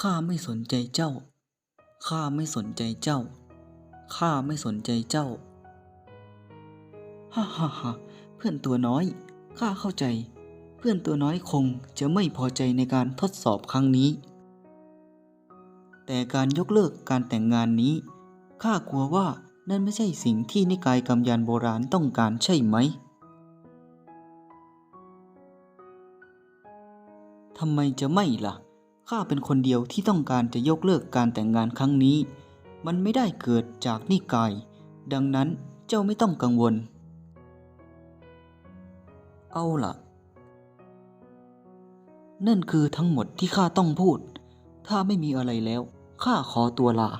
ข้าไม่สนใจเจ้า ข้าไม่สนใจเจ้า ข้าไม่สนใจเจ้า ฮ่าฮ่าฮ่าเพื่อนตัวน้อย ข้าเข้าใจ เพื่อนตัวน้อยคงจะไม่พอใจในการทดสอบครั้งนี้ แต่การยกเลิกการแต่งงานนี้ ข้ากลัวว่านั่นไม่ใช่สิ่งที่นิกายกำยานโบราณต้องการใช่ไหมทำไมจะไม่ล่ะ ข้าเป็นคนเดียวที่ต้องการจะยกเลิกการแต่งงานครั้งนี้ มันไม่ได้เกิดจากนิกาย ดังนั้นเจ้าไม่ต้องกังวล เอาล่ะ นั่นคือทั้งหมดที่ข้าต้องพูด ถ้าไม่มีอะไรแล้วข้าขอตัวลา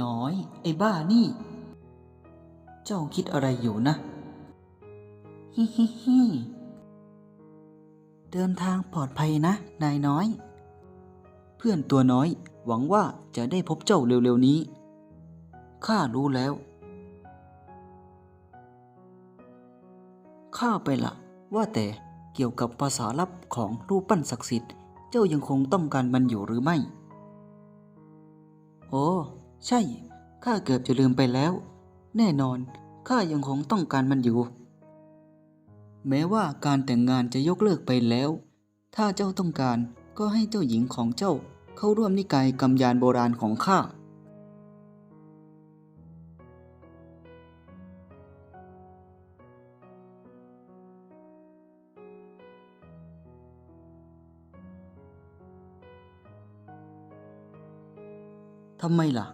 น้อย ไอ้บ้านี่ เจ้าคิดอะไรอยู่นะ ฮิฮิฮิ เดินทางปลอดภัยนะ นายน้อย เพื่อนตัวน้อย หวังว่าจะได้พบเจ้าเร็วๆนี้ ข้ารู้แล้ว ข้าไปละ ว่าแต่เกี่ยวกับภาษาลับของรูปปั้นศักดิ์สิทธิ์ เจ้ายังคงต้องการมันอยู่หรือไม่ โอ้ ใช่ ข้าเกือบจะลืมไปแล้ว แน่นอน ข้ายังคงต้องการมันอยู่ แม้ว่าการแต่งงานจะยกเลิกไปแล้ว ถ้าเจ้าต้องการก็ให้เจ้าหญิงของเจ้าเข้าร่วมนิกายกำยานโบราณของข้าทำไมล่ะ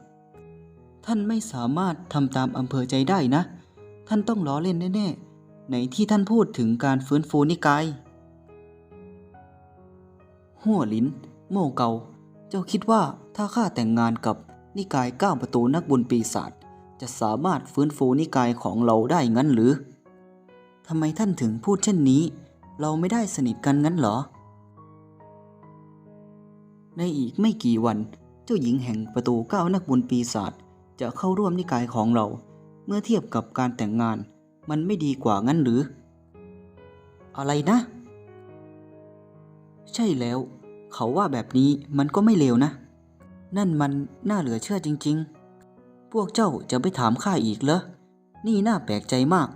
ท่านไม่สามารถทำตามอำเภอใจได้นะ ท่านต้องล้อเล่นแน่ ๆ ไหนที่ท่านพูดถึงการฟื้นฟูนิกายหัวลิ้น โม่เกา เจ้าคิดว่าถ้าข้าแต่งงานกับนิกายก้าประตูนักบุญปีศาจจะสามารถฟื้นฟูนิกายของเราได้งั้นหรือทำไมท่านถึงพูดเช่นนี้ เราไม่ได้สนิทกันงั้นเหรอ ในอีกไม่กี่วัน เจ้าหญิงแห่งประตูเก้านักบุญปีศาจจะเข้าร่วมนิกายของเรา เมื่อเทียบกับการแต่งงาน มันไม่ดีกว่างั้นหรือ อะไรนะ ใช่แล้ว เขาว่าแบบนี้มันก็ไม่เลวนะ นั่นมันน่าเหลือเชื่อจริง ๆ พวกเจ้าจะไปถามข้าอีกเหรอ นี่น่าแปลกใจมาก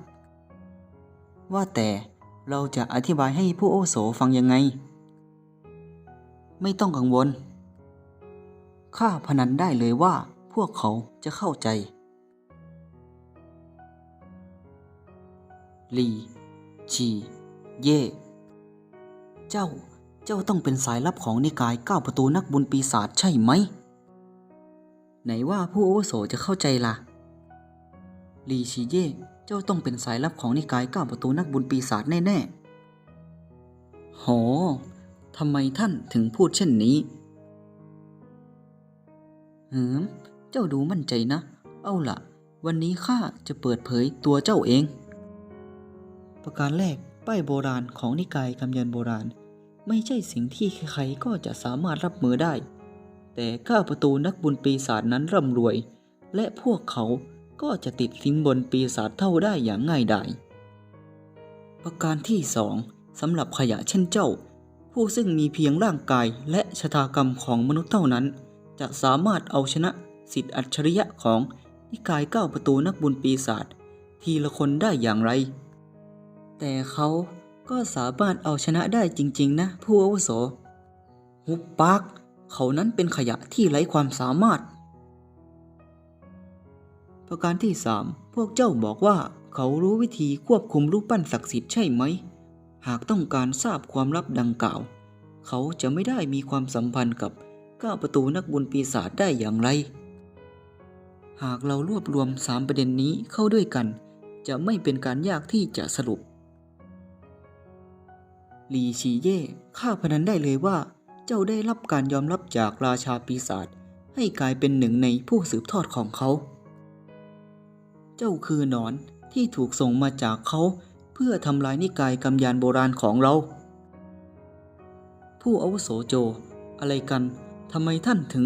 ว่าแต่เราจะอธิบายให้ผู้โอโสฟังยังไง ไม่ต้องกังวล ข้าพนันได้เลยว่าพวกเขาจะเข้าใจ ลี ชีเย่ เจ้า เจ้าต้องเป็นสายลับของนิกายก้าวประตูนักบุญปีศาจใช่ไหม ไหนว่าผู้อาวุโสจะเข้าใจล่ะ ลีชีเย่ เจ้าต้องเป็นสายลับของนิกายก้าวประตูนักบุญปีศาจแน่ๆโหทำไมท่านถึงพูดเช่นนี้หืม เจ้าดูมั่นใจนะ เอาล่ะ วันนี้ข้าจะเปิดเผยตัวเจ้าเอง ประการแรก ป้ายโบราณของนิกายกำยันโบราณ ไม่ใช่สิ่งที่ใครๆก็จะสามารถรับมือได้ แต่ข้าประตูนักบุญปีศาจนั้นร่ำรวย และพวกเขาก็จะติดสินบนปีศาจเท่าได้อย่างง่ายดายประการที่สองสำหรับขยะเช่นเจ้า ผู้ซึ่งมีเพียงร่างกายและชะตากรรมของมนุษย์เท่านั้น จะสามารถเอาชนะสิทธิอัจฉริยะของนิกายเก้าประตูนักบุญปีศาจทีละคนได้อย่างไร แต่เขาก็สามารถเอาชนะได้จริง ๆ นะ ผู้อาวุโสหุบปากเขานั้นเป็นขยะที่ไร้ความสามารถ ประการที่สามพวกเจ้าบอกว่าเขารู้วิธีควบคุมรูปปั้นศักดิ์สิทธิ์ใช่ไหม หากต้องการทราบความลับดังกล่าว เขาจะไม่ได้มีความสัมพันธ์กับก้าประตูนักบุญปีศาจได้อย่างไร หากเรารวบรวมสามประเด็นนี้เข้าด้วยกัน จะไม่เป็นการยากที่จะสรุป ลีชีเย่ข้าพนันได้เลยว่า เจ้าได้รับการยอมรับจากราชาปีศาจให้กลายเป็นหนึ่งในผู้สืบทอดของเขา เจ้าคือหนอนที่ถูกส่งมาจากเขาเพื่อทำลายนิกายกำยานโบราณของเรา ผู้อาวุโสโจ อะไรกันทำไมท่านถึง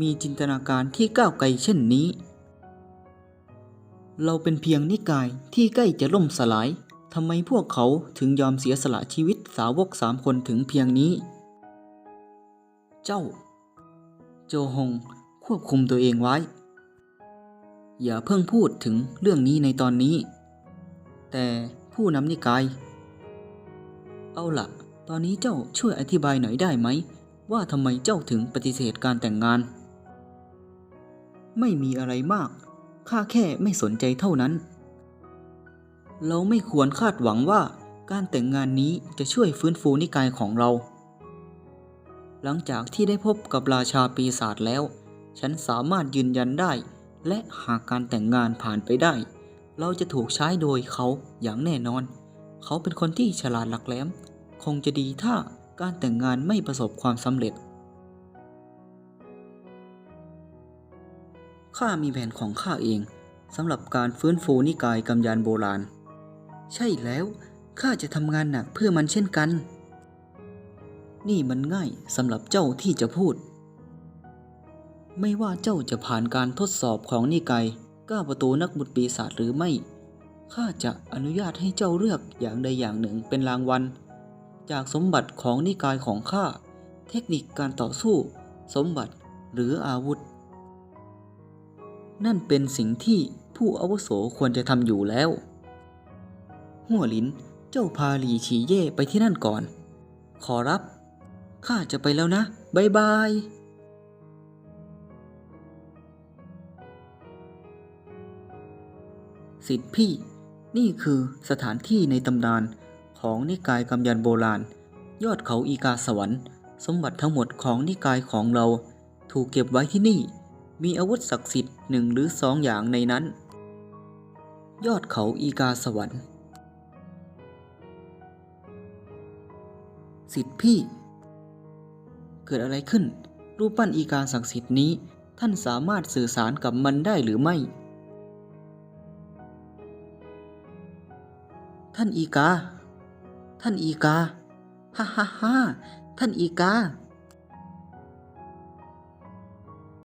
มีจินตนาการที่ก้าวไกลเช่นนี้ เราเป็นเพียงนิกายที่ใกล้จะล่มสลายทำไมพวกเขาถึงยอมเสียสละชีวิต สาวกสามคนถึงเพียงนี้ เจ้า โจฮงควบคุมตัวเองไว้ อย่าเพิ่งพูดถึงเรื่องนี้ในตอนนี้ แต่ผู้นำนิกาย เอาล่ะตอนนี้เจ้าช่วยอธิบายหน่อยได้ไหม ว่าทำไมเจ้าถึงปฏิเสธการแต่งงาน ไม่มีอะไรมาก ข้าแค่ไม่สนใจเท่านั้น เราไม่ควรคาดหวังว่า การแต่งงานนี้จะช่วยฟื้นฟูนิกายของเรา หลังจากที่ได้พบกับราชาปีศาจแล้ว ฉันสามารถยืนยันได้ และหากการแต่งงานผ่านไปได้ เราจะถูกใช้โดยเขาอย่างแน่นอน เขาเป็นคนที่ฉลาดหลักแหลม คงจะดีถ้าการแต่งงานไม่ประสบความสำเร็จ ข้ามีแผนของข้าเองสำหรับการฟื้นฟูนิกายกำยานโบราณ ใช่แล้ว ข้าจะทำงานหนักเพื่อมันเช่นกัน นี่มันง่ายสำหรับเจ้าที่จะพูด ไม่ว่าเจ้าจะผ่านการทดสอบของนิกายก้าประตูนักบุตรปีศาจหรือไม่ ข้าจะอนุญาตให้เจ้าเลือกอย่างใดอย่างหนึ่งเป็นรางวัล จากสมบัติของนิกายของข้า เทคนิคการต่อสู้ สมบัติหรืออาวุธ นั่นเป็นสิ่งที่ผู้อาวุโสควรจะทำอยู่แล้ว หัวลิน เจ้าพาหลีฉีเย่ไปที่นั่นก่อน ขอรับ ข้าจะไปแล้วนะบายบาย สิทธิพี่ นี่คือสถานที่ในตำนานของนิกายกำยันโบราณ ยอดเขาอีกาสวรรค์ สมบัติทั้งหมดของนิกายของเรา ถูกเก็บไว้ที่นี่ มีอาวุธศักดิ์สิทธิ์หนึ่งหรือสองอย่างในนั้น ยอดเขาอีกาสวรรค์ สิทธิ์พี่ เกิดอะไรขึ้น รูปปั้นอีกาศักดิ์สิทธิ์นี้ ท่านสามารถสื่อสารกับมันได้หรือไม่ ท่านอีกา ท่านอีกา ฮ่าฮ่าฮ่าท่านอีกา